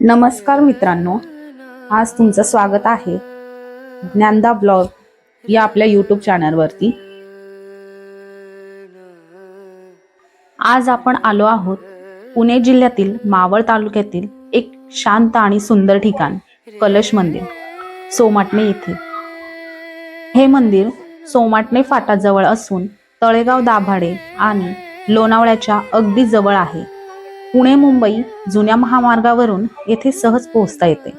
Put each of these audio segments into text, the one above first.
नमस्कार मित्रांनो. आज तुमचं स्वागत आहे ज्ञानदा ब्लॉग या आपल्या यूट्यूब चॅनलवरती आज आपण आलो आहोत पुणे जिल्ह्यातील मावळ तालुक्यातील एक शांत आणि सुंदर ठिकाण कलश मंदिर सोमाटणे येथे हे मंदिर सोमाटणे फाटाजवळ असून तळेगाव दाभाडे आणि लोणावळ्याच्या अगदी जवळ आहे. पुणे मुंबई जुन्या महामार्गावरून येथे सहज पोहोचता येते.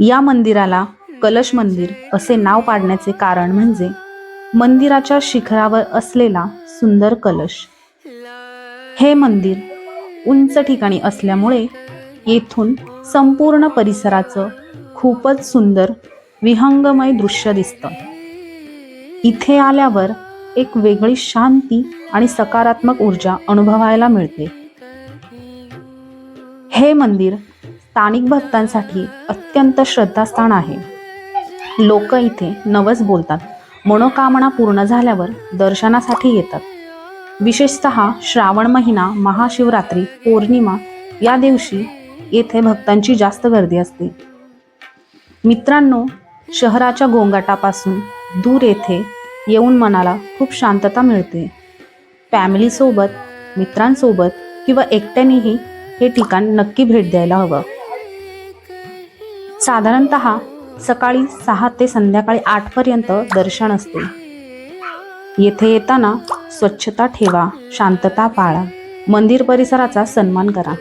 या मंदिराला कलश मंदिर असे नाव पाडण्याचे कारण म्हणजे मंदिराच्या शिखरावर असलेला सुंदर कलश. हे मंदिर उंच ठिकाणी असल्यामुळे येथून संपूर्ण परिसराचं खूपच सुंदर विहंगमय दृश्य दिसतं. इथे आल्यावर एक वेगळी शांती आणि सकारात्मक ऊर्जा अनुभवायला मिळते. हे मंदिर स्थानिक भक्तांसाठी अत्यंत श्रद्धास्थान आहे. लोक इथे नवस बोलतात मनोकामना पूर्ण झाल्यावर दर्शनासाठी येतात. विशेषत श्रावण महिना महाशिवरात्री पौर्णिमा या दिवशी येथे भक्तांची जास्त गर्दी असते. मित्रांनो शहराच्या गोंगाटापासून दूर येथे येऊन मनाला खूप शांतता मिळते. फॅमिलीसोबत मित्रांसोबत किंवा एकट्यानेही हे ठिकाण नक्की भेट द्यायला हवं. साधारणत सकाळी सहा ते संध्याकाळी आठपर्यंत दर्शन असते. येथे येताना स्वच्छता ठेवा शांतता पाळा मंदिर परिसराचा सन्मान करा.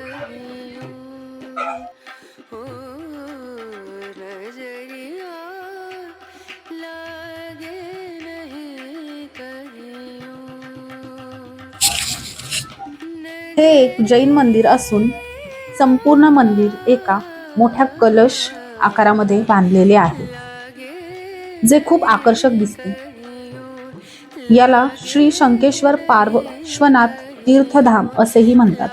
हे एक जैन मंदिर असून संपूर्ण मंदिर एका मोठ्या कलश आकारामध्ये बांधलेले आहे जे खूप आकर्षक दिसते. याला श्री शंकेश्वर पार्वश्वनाथ तीर्थधाम असेही म्हणतात.